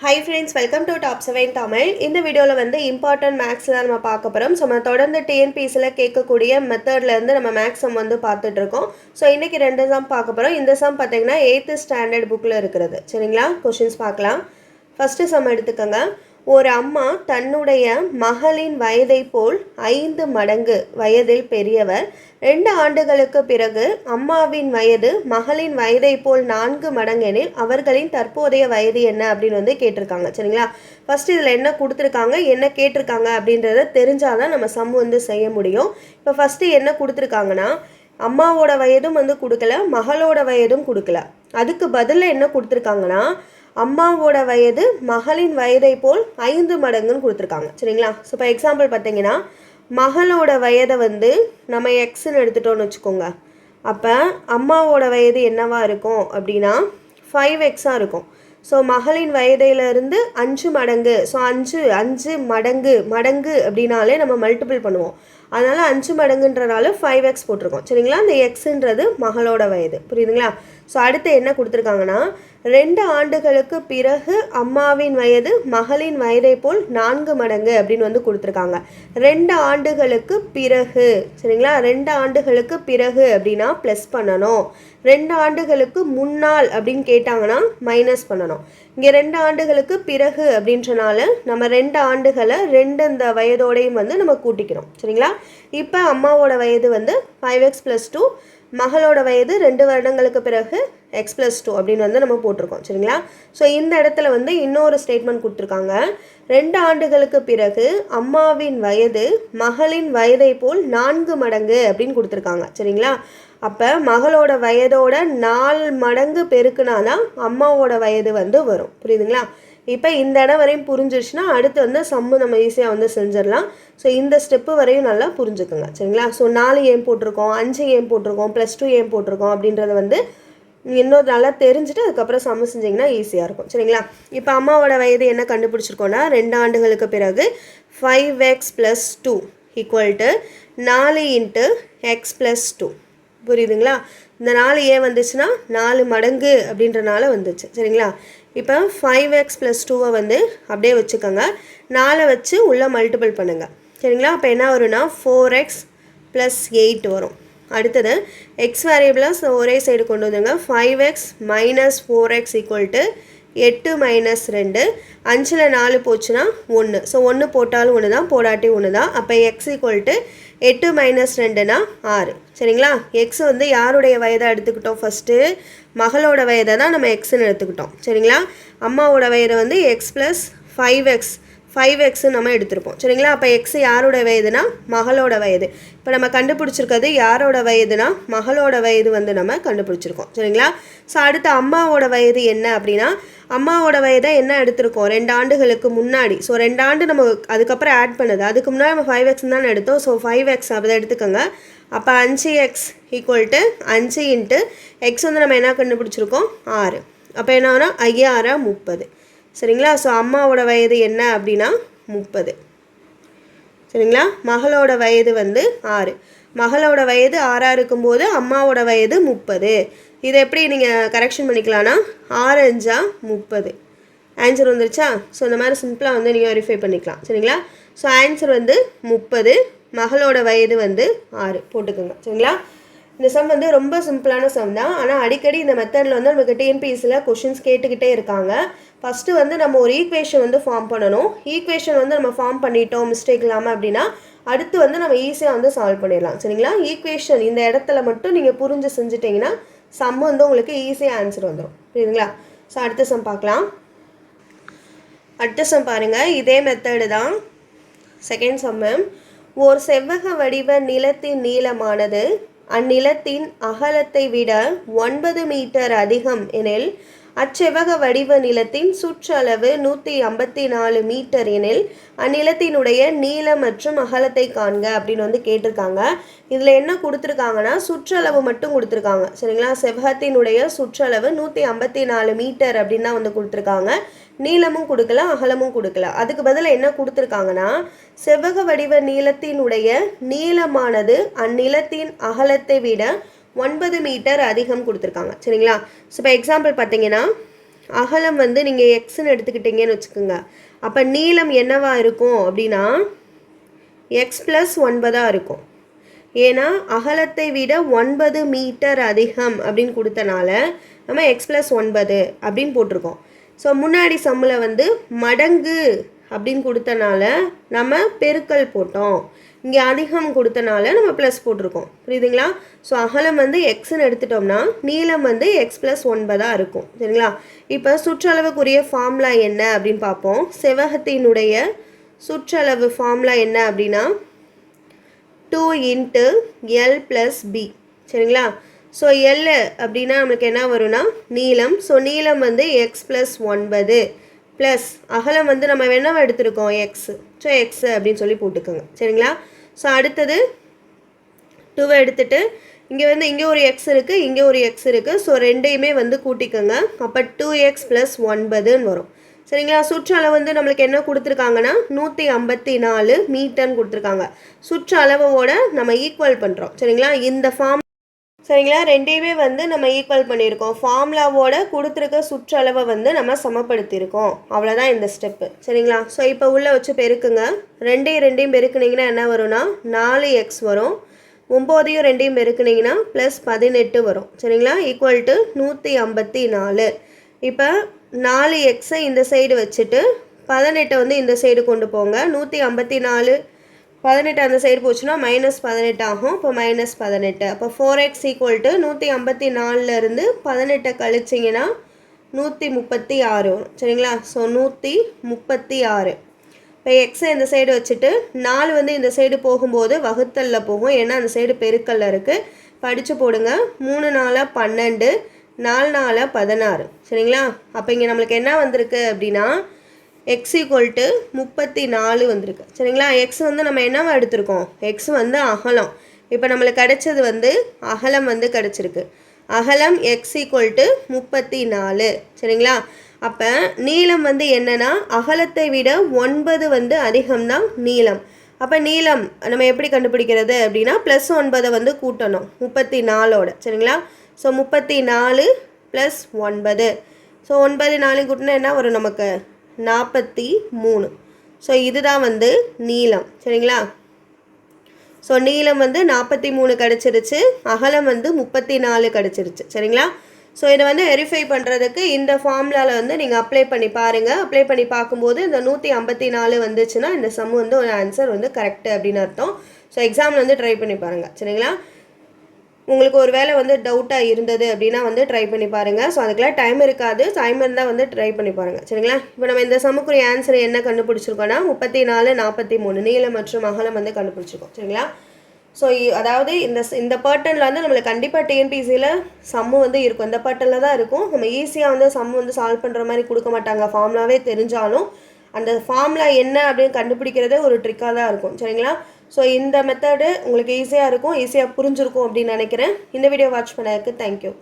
Hi friends welcome to top seven Tamil இந்த வீடியோவில் வந்து இம்பார்ட்டன்ட் மேக்ஸ் தான் நம்ம பார்க்க போகிறோம் ஸோ நம்ம தொடர்ந்து டிஎன்பிஎஸ்சியில் கேட்கக்கூடிய மெத்தட்லேருந்து நம்ம மேக்ஸ் சம் வந்து பார்த்துட்ருக்கோம் ஸோ இன்றைக்கி ரெண்டு சம் பார்க்க போகிறோம் இந்த சம் பார்த்தீங்கன்னா எயித்து ஸ்டாண்டர்ட் புக்கில் இருக்கிறது. சரிங்களா? கொஷின்ஸ் பார்க்கலாம். ஃபஸ்ட்டு சம் எடுத்துக்கோங்க. ஒரு அம்மா தன்னுடைய மகளின் வயதை போல் ஐந்து மடங்கு வயதில் பெரியவர். ரெண்டு ஆண்டுகளுக்கு பிறகு அம்மாவின் வயது மகளின் வயதை போல் நான்கு மடங்கெனில் அவர்களின் தற்போதைய வயது என்ன அப்படின்னு வந்து கேட்டிருக்காங்க. சரிங்களா? ஃபஸ்ட் இதில் என்ன கொடுத்துருக்காங்க என்ன கேட்டிருக்காங்க அப்படின்றத தெரிஞ்சாதான் நம்ம சம் வந்து செய்ய முடியும். இப்போ ஃபஸ்ட்டு என்ன கொடுத்துருக்காங்கன்னா அம்மாவோட வயதும் வந்து கொடுக்கல மகளோட வயதும் கொடுக்கல. அதுக்கு பதிலில் என்ன கொடுத்துருக்காங்கன்னா அம்மாவோட வயது மகளின் வயதை போல் ஐந்து மடங்குன்னு கொடுத்துருக்காங்க. சரிங்களா? ஸோ இப்போ எக்ஸாம்பிள் பார்த்தீங்கன்னா மகளோட வயதை வந்து நம்ம எக்ஸ்ன்னு எடுத்துட்டோம்னு வச்சுக்கோங்க. அப்போ அம்மாவோட வயது என்னவா இருக்கும் அப்படின்னா ஃபைவ் எக்ஸாக இருக்கும். ஸோ மகளின் வயதையிலிருந்து அஞ்சு மடங்கு. ஸோ அஞ்சு அஞ்சு மடங்கு மடங்கு அப்படின்னாலே நம்ம மல்டிபிள் பண்ணுவோம். அதனால் அஞ்சு மடங்குன்றனால ஃபைவ் எக்ஸ் போட்டிருக்கோம். சரிங்களா? இந்த எக்ஸுன்றது மகளோட வயது. புரியுதுங்களா? ஸோ அடுத்து என்ன கொடுத்துருக்காங்கன்னா ரெண்டு ஆண்டுகளுக்கு பிறகு அம்மாவின் வயது மகளின் வயதை போல் நான்கு மடங்கு அப்படின்னு வந்து கொடுத்துருக்காங்க. ரெண்டு ஆண்டுகளுக்கு பிறகு சரிங்களா? ரெண்டு ஆண்டுகளுக்கு பிறகு அப்படின்னா ப்ளஸ் பண்ணணும். ரெண்டு ஆண்டுகளுக்கு முன்னால் அப்படின்னு கேட்டாங்கன்னா மைனஸ் பண்ணணும். இங்கே ரெண்டு ஆண்டுகளுக்கு பிறகு அப்படின்றனால நம்ம ரெண்டு ஆண்டுகளை ரெண்டு இந்த வயதோடையும் வந்து நம்ம கூட்டிக்கிறோம். சரிங்களா? இப்போ அம்மாவோட வயது வந்து ஃபைவ் எக்ஸ் ப்ளஸ் டூ மகளோட வயது ரெண்டு வருடங்களுக்கு பிறகு எக்ஸ் ப்ளஸ் டூ அப்படின்னு வந்து நம்ம போட்டிருக்கோம் சரிங்களா? ஸோ இந்த இடத்துல வந்து இன்னொரு ஸ்டேட்மெண்ட் கொடுத்துருக்காங்க. ரெண்டு ஆண்டுகளுக்கு பிறகு அம்மாவின் வயது மகளின் வயதை போல் நான்கு மடங்கு அப்படின்னு கொடுத்துருக்காங்க சரிங்களா? அப்போ மகளோட வயதோட நாலு மடங்கு பெருக்குனாதான் அம்மாவோட வயது வந்து வரும் புரியுதுங்களா? இப்போ இந்த இடம் வரையும் புரிஞ்சிருச்சுன்னா அடுத்து வந்து சம்மு நம்ம ஈஸியாக வந்து செஞ்சிடலாம். ஸோ இந்த ஸ்டெப்பு வரையும் நல்லா புரிஞ்சுக்குங்க. சரிங்களா? ஸோ நாலு ஏன் போட்டிருக்கோம் அஞ்சு ஏன் போட்டிருக்கோம் ப்ளஸ் டூ ஏன் போட்டிருக்கோம் அப்படின்றத வந்து இன்னொரு நல்லா தெரிஞ்சுட்டு அதுக்கப்புறம் சம்மு செஞ்சிங்கன்னா ஈஸியாக இருக்கும். சரிங்களா? இப்போ அம்மாவோட வயது என்ன கண்டுபிடிச்சிருக்கோன்னா ரெண்டு ஆண்டுகளுக்கு பிறகு five x plus two equal to நாலு இன்ட்டு எக்ஸ் ப்ளஸ் டூ புரியுதுங்களா? இந்த நாலு ஏன் வந்துச்சுன்னா நாலு மடங்கு அப்படின்றனால வந்துச்சு. சரிங்களா? இப்போ ஃபைவ் எக்ஸ் ப்ளஸ் டூவை வந்து அப்படியே வச்சுக்கோங்க. நாலை வச்சு உள்ளே மல்டிபிள் பண்ணுங்கள் சரிங்களா? அப்போ என்ன வரும்னா ஃபோர் எக்ஸ் ப்ளஸ் எயிட் வரும். அடுத்தது எக்ஸ் வேரியபிளாக ஒரே சைடு கொண்டு வந்துருங்க. Five x minus four x equal to எட்டு மைனஸ் ரெண்டு. அஞ்சில் நாலு போச்சுன்னா ஒன்று ஸோ ஒன்று போட்டாலும் ஒன்று தான் போடாட்டி ஒன்று தான் அப்போ எக்ஸ் ஈக்குவல் டு எட்டு மைனஸ் ரெண்டுனா ஆறு. சரிங்களா? எக்ஸ் வந்து யாருடைய வயதை எடுத்துக்கிட்டோம்? ஃபஸ்ட்டு மகளோட வயதை தான் நம்ம எக்ஸ்ன்னு எடுத்துக்கிட்டோம். சரிங்களா? அம்மாவோட வயதை வந்து x plus five x five x நம்ம எடுத்திருப்போம். சரிங்களா? அப்போ எக்ஸ் யாரோட வயதுனா? மகளோட வயது. இப்போ நம்ம கண்டுபிடிச்சிருக்கிறது யாரோட வயதுனா? மகளோட வயது வந்து நம்ம கண்டுபிடிச்சிருக்கோம். சரிங்களா? ஸோ அடுத்து அம்மாவோட வயது என்ன அப்படின்னா அம்மாவோட வயதை என்ன எடுத்திருக்கோம்? ரெண்டு ஆண்டுகளுக்கு முன்னாடி. ஸோ ரெண்டு ஆண்டு நம்ம அதுக்கப்புறம் ஆட் பண்ணுது. அதுக்கு முன்னாடி நம்ம ஃபைவ் எக்ஸ் தான் எடுத்தோம். ஸோ ஃபைவ் எக்ஸ் அதை எடுத்துக்கோங்க. அப்போ அஞ்சு எக்ஸ் ஈக்குவல் டு அஞ்சு இன்ட்டு எக்ஸ் வந்து நம்ம என்ன கண்டுபிடிச்சிருக்கோம்? ஆறு. அப்போ என்ன ஆகுனா? ஐயாறா முப்பது. சரிங்களா? ஸோ அம்மாவோட வயது என்ன அப்படின்னா முப்பது. சரிங்களா? மகளோட வயது வந்து ஆறு. மகளோட வயது ஆறாக இருக்கும்போது அம்மாவோட வயது முப்பது. இதை எப்படி நீங்கள் கரெக்ஷன் பண்ணிக்கலாம்னா ஆறு அஞ்சா முப்பது. ஆன்சர் வந்துருச்சா? ஸோ இந்த மாதிரி சிம்பிளாக வந்து நீங்கள் வெரிஃபை பண்ணிக்கலாம். சரிங்களா? ஸோ ஆன்சர் வந்து முப்பது மகளோட வயது வந்து ஆறு. போட்டுக்கோங்க. சரிங்களா? இந்த சம் வந்து ரொம்ப சிம்பிளான சம் தான். ஆனால் அடிக்கடி இந்த மெத்தடில் வந்து நமக்கு டிஎன்பிஎஸ்சியில் கொஷின்ஸ் கேட்டுக்கிட்டே இருக்காங்க. ஃபஸ்ட்டு வந்து நம்ம ஒரு ஈக்குவேஷன் வந்து ஃபார்ம் பண்ணணும். ஈக்குவேஷன் வந்து நம்ம ஃபார்ம் பண்ணிட்டோம் மிஸ்டேக் இல்லாமல் அப்படின்னா அடுத்து வந்து நம்ம ஈஸியாக வந்து சால்வ் பண்ணிடலாம். சரிங்களா? ஈக்குவேஷன் இந்த இடத்துல மட்டும் நீங்கள் புரிஞ்சு செஞ்சுட்டிங்கன்னா சம் வந்து உங்களுக்கு ஈஸியாக ஆன்சர் வந்துடும் புரியுதுங்களா? ஸோ அடுத்த சம் பார்க்கலாம். அடுத்த சம் பாருங்கள் இதே மெத்தடு தான். செகண்ட் சம்மு ஒரு செவ்வக வடிவ நிலத்தின் நீளமானது அந்நிலத்தின் அகலத்தை விட ஒன்பது மீட்டர் அதிகம் எனில் அச்செவக வடிவ நிலத்தின் சுற்றளவு நூற்றி ஐம்பத்தி நாலு மீட்டர் எனில் அந்நிலத்தினுடைய நீளம் மற்றும் அகலத்தை காண்க அப்படின்னு வந்து கேட்டிருக்காங்க. இதில் என்ன கொடுத்துருக்காங்கன்னா சுற்றளவு மட்டும் கொடுத்துருக்காங்க. சரிங்களா? செவ்வகத்தினுடைய சுற்றளவு நூற்றி ஐம்பத்தி நாலு மீட்டர் அப்படின்னு தான் வந்து கொடுத்துருக்காங்க. நீளமும் கொடுக்கல அகலமும் கொடுக்கல. அதுக்கு பதிலாக என்ன கொடுத்துருக்காங்கன்னா செவ்வக வடிவ நீளத்தினுடைய நீளமானது அந்நிலத்தின் அகலத்தை விட ஒன்பது மீட்டர் அதிகம் கொடுத்துருக்காங்க. சரிங்களா? ஸோ இப்போ எக்ஸாம்பிள் பார்த்தீங்கன்னா அகலம் வந்து நீங்கள் எக்ஸ்ன்னு எடுத்துக்கிட்டீங்கன்னு வச்சுக்கோங்க. அப்போ நீளம் என்னவா இருக்கும் அப்படின்னா எக்ஸ் ப்ளஸ் ஒன்பதாக இருக்கும். ஏன்னா அகலத்தை விட ஒன்பது மீட்டர் அதிகம் அப்படின்னு கொடுத்தனால நம்ம எக்ஸ் ப்ளஸ் ஒன்பது அப்படின்னு போட்டிருக்கோம். ஸோ முன்னாடி சம்மில் வந்து மடங்கு அப்படின்னு கொடுத்தனால நம்ம பெருக்கல் போட்டோம். இங்கே அதிகம் கொடுத்தனால நம்ம ப்ளஸ் போட்டிருக்கோம். புரியுதுங்களா? ஸோ அகலம் வந்து எக்ஸ்ன்னு எடுத்துட்டோம்னா நீளம் வந்து எக்ஸ் ப்ளஸ் ஒன்பதாக இருக்கும். சரிங்களா? இப்போ சுற்றளவுக்குரிய ஃபார்முலா என்ன அப்படின்னு பார்ப்போம். செவகத்தினுடைய சுற்றளவு ஃபார்முலா என்ன அப்படின்னா two into L plus B சரிங்களா? ஸோ எல் அப்படின்னா நம்மளுக்கு என்ன வரும்னா நீளம். ஸோ நீளம் வந்து எக்ஸ் ப்ளஸ் ஒன்பது ப்ளஸ் அகலம் வந்து நம்ம வேணால் எடுத்திருக்கோம் எக்ஸ் ஸோ எக்ஸ் அப்படின்னு சொல்லி போட்டுக்கோங்க. சரிங்களா? ஸோ அடுத்தது டூவை எடுத்துட்டு இங்கே வந்து இங்கே ஒரு எக்ஸ் இருக்குது இங்கே ஒரு எக்ஸ் இருக்குது ஸோ ரெண்டையுமே வந்து கூட்டிக்கோங்க. அப்போ டூ எக்ஸ் ப்ளஸ் ஒன்பதுன்னு வரும். சரிங்களா? சுற்றளவு வந்து நம்மளுக்கு என்ன கொடுத்துருக்காங்கன்னா நூற்றி ஐம்பத்தி நாலு மீட்டர்னு கொடுத்துருக்காங்க. சுற்றளவோட நம்ம ஈக்குவல் பண்ணுறோம் சரிங்களா? இந்த ஃபார்ம் சரிங்களா? ரெண்டையுமே வந்து நம்ம ஈக்குவல் பண்ணியிருக்கோம். ஃபார்முலாவோட கொடுத்துருக்க சுற்றளவை வந்து நம்ம சமப்படுத்தியிருக்கோம். அவ்வளோதான் இந்த ஸ்டெப்பு சரிங்களா? ஸோ இப்போ உள்ளே வச்சு பெருக்குங்க. ரெண்டையும் ரெண்டையும் பெருக்குனீங்கன்னா என்ன வரும்னா நாலு எக்ஸ் வரும். ஒம்போதையும் ரெண்டையும் பெருக்குனீங்கன்னா ப்ளஸ் பதினெட்டு வரும். சரிங்களா? ஈக்குவல் டு நூற்றி ஐம்பத்தி நாலு. இப்போ நாலு எக்ஸை இந்த சைடு வச்சுட்டு பதினெட்டை வந்து இந்த சைடு கொண்டு போங்க. நூற்றி ஐம்பத்தி நாலு பதினெட்டு அந்த சைடு போச்சுன்னா மைனஸ் பதினெட்டு ஆகும். இப்போ மைனஸ் பதினெட்டு. அப்போ ஃபோர் எக்ஸ் ஈக்குவல் டு நூற்றி ஐம்பத்தி நாலுலேருந்து பதினெட்டை கழிச்சிங்கன்னா நூற்றி முப்பத்தி ஆறு வரும். சரிங்களா? ஸோ நூற்றி முப்பத்தி ஆறு. இப்போ எக்ஸை இந்த சைடு வச்சுட்டு நாலு வந்து இந்த சைடு போகும்போது வகுத்தலில் போகும். ஏன்னா அந்த சைடு பெருக்கல்ல இருக்குது படித்து போடுங்க. மூணு நாளாக பன்னெண்டு நாலு நாளாக பதினாறு. சரிங்களா? அப்போ இங்கே நம்மளுக்கு என்ன வந்திருக்கு அப்படின்னா எக்ஸ் ஈக்குவல் டு முப்பத்தி நாலு வந்திருக்கு. சரிங்களா? எக்ஸ் வந்து நம்ம என்னவா எடுத்திருக்கோம்? எக்ஸ் வந்து அகலம். இப்போ நம்மளுக்கு கிடைச்சது வந்து அகலம் வந்து கிடச்சிருக்கு. அகலம் எக்ஸ் ஈக்குவல் டு முப்பத்தி நாலு சரிங்களா? அப்போ நீளம் வந்து என்னென்னா அகலத்தை விட ஒன்பது வந்து அதிகம்தான் நீளம். அப்போ நீளம் நம்ம எப்படி கண்டுபிடிக்கிறது அப்படின்னா ப்ளஸ் ஒன்பதை வந்து கூட்டணும். முப்பத்தி நாலோட சரிங்களா? ஸோ முப்பத்தி நாலு ப்ளஸ் ஒன்பது. ஸோ ஒன்பது நாலு கூட்டினா என்ன வரும் நமக்கு? நாற்பத்தி மூணு. ஸோ இதுதான் வந்து நீளம். சரிங்களா? ஸோ நீளம் வந்து நாற்பத்தி மூணு கிடச்சிருச்சு. அகலம் வந்து முப்பத்தி நாலு கிடச்சிருச்சு. சரிங்களா? ஸோ இதை வந்து வெரிஃபை பண்ணுறதுக்கு இந்த ஃபார்முலாவில் வந்து நீங்கள் அப்ளை பண்ணி பாருங்கள் அப்ளை பண்ணி பார்க்கும்போது இந்த நூற்றி ஐம்பத்தி நாலு வந்துச்சுன்னா இந்த சம் வந்து ஒரு ஆன்சர் வந்து கரெக்டு அப்படின்னு அர்த்தம். ஸோ எக்ஸாமில் வந்து ட்ரை பண்ணி பாருங்கள் சரிங்களா? உங்களுக்கு ஒரு வேளை வந்து டவுட்டாக இருந்தது அப்படின்னா வந்து ட்ரை பண்ணி பாருங்கள் ஸோ அதுக்கெல்லாம் டைம் இருக்காது. டைம் இருந்தால் வந்து ட்ரை பண்ணி பாருங்கள் சரிங்களா? இப்போ நம்ம இந்த சமக்குரிய ஆன்சர் என்ன கண்டுபிடிச்சிருக்கோன்னா முப்பத்தி நாலு நாற்பத்தி மூணு நீளம் மற்றும் அகலம் வந்து கண்டுபிடிச்சிருக்கோம். சரிங்களா? ஸோ அதாவது இந்த இந்த பேட்டர்னில் வந்து நம்மளுக்கு கண்டிப்பாக டிஎன்பிசியில் சம்மு வந்து இருக்கும். இந்த பேட்டர்னில் தான் இருக்கும். நம்ம ஈஸியாக வந்து சம்மு வந்து சால்வ் பண்ணுற மாதிரி கொடுக்க மாட்டாங்க. ஃபார்முலாவே தெரிஞ்சாலும் அந்த ஃபார்முலா என்ன அப்படின்னு கண்டுபிடிக்கிறதே ஒரு ட்ரிக்காக தான் இருக்கும். சரிங்களா? ஸோ இந்த மெத்தடு உங்களுக்கு ஈஸியாக இருக்கும் ஈஸியாக புரிஞ்சிருக்கும் அப்படின்னு நினைக்கிறேன். இந்த வீடியோ வாட்ச் பண்ணதுக்கு தேங்க்யூ